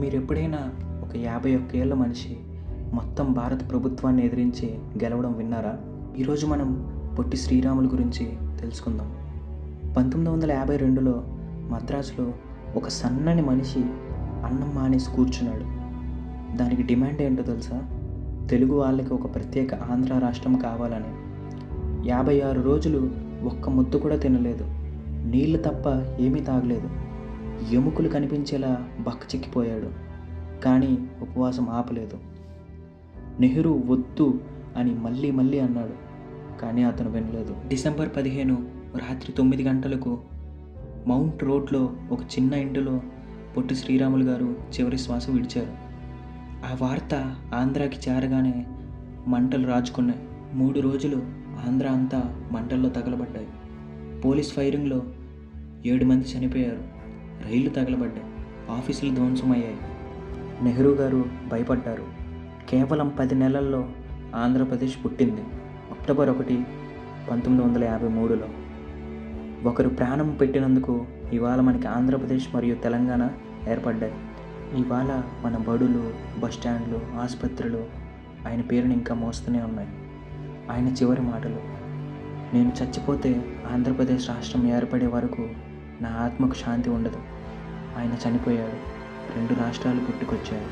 మీరు ఎప్పుడైనా ఒక యాభై ఒక్క ఏళ్ళ మనిషి మొత్తం భారత ప్రభుత్వాన్ని ఎదిరించి గెలవడం విన్నారా? ఈరోజు మనం పొట్టి శ్రీరాముల గురించి తెలుసుకుందాం. పంతొమ్మిది వందల యాభై రెండులో మద్రాసులో ఒక సన్నని మనిషి అన్నం మానేసి కూర్చున్నాడు. దానికి డిమాండ్ ఏంటో తెలుసా? తెలుగు వాళ్ళకి ఒక ప్రత్యేక ఆంధ్ర రాష్ట్రం కావాలని. యాభై ఆరు రోజులు ఒక్క ముద్దు కూడా తినలేదు. నీళ్ళు తప్ప ఏమీ తాగలేదు. ఎముకలు కనిపించేలా బక్కచిక్కిపోయాడు కానీ ఉపవాసం ఆపలేదు. నెహ్రూ వద్దు అని మళ్ళీ మళ్ళీ అన్నాడు. కానీ అతను వినలేదు. డిసెంబర్ పదిహేను రాత్రి తొమ్మిది గంటలకు మౌంట్ రోడ్లో ఒక చిన్న ఇంటిలో పొట్టి శ్రీరాములు గారు చివరి శ్వాస విడిచారు. ఆ వార్త ఆంధ్రాకి చేరగానే మంటలు రాజుకున్నాయి. మూడు రోజులు ఆంధ్ర అంతా మంటల్లో తగలబడ్డాయి. పోలీస్ ఫైరింగ్లో ఏడు మంది చనిపోయారు. రైళ్ళు తగలబడ్డాయి. ఆఫీసులు ధ్వంసమయ్యాయి. నెహ్రూ గారు భయపడ్డారు. కేవలం పది నెలల్లో ఆంధ్రప్రదేశ్ పుట్టింది. అక్టోబర్ ఒకటి పంతొమ్మిది వందల యాభై మూడులో. ఒకరు ప్రాణం పెట్టినందుకు ఇవాళ మనకి ఆంధ్రప్రదేశ్ మరియు తెలంగాణ ఏర్పడ్డాయి. ఇవాళ మన బడులు బస్టాండ్లు ఆసుపత్రులు ఆయన పేరుని ఇంకా మోస్తూనే ఉన్నాయి. ఆయన చివరి మాటలు. నేను చచ్చిపోతే ఆంధ్రప్రదేశ్ రాష్ట్రం ఏర్పడే వరకు నా ఆత్మకు శాంతి ఉండదు. ఆయన చనిపోయాడు. రెండు రాష్ట్రాలు పుట్టుకొచ్చాయి.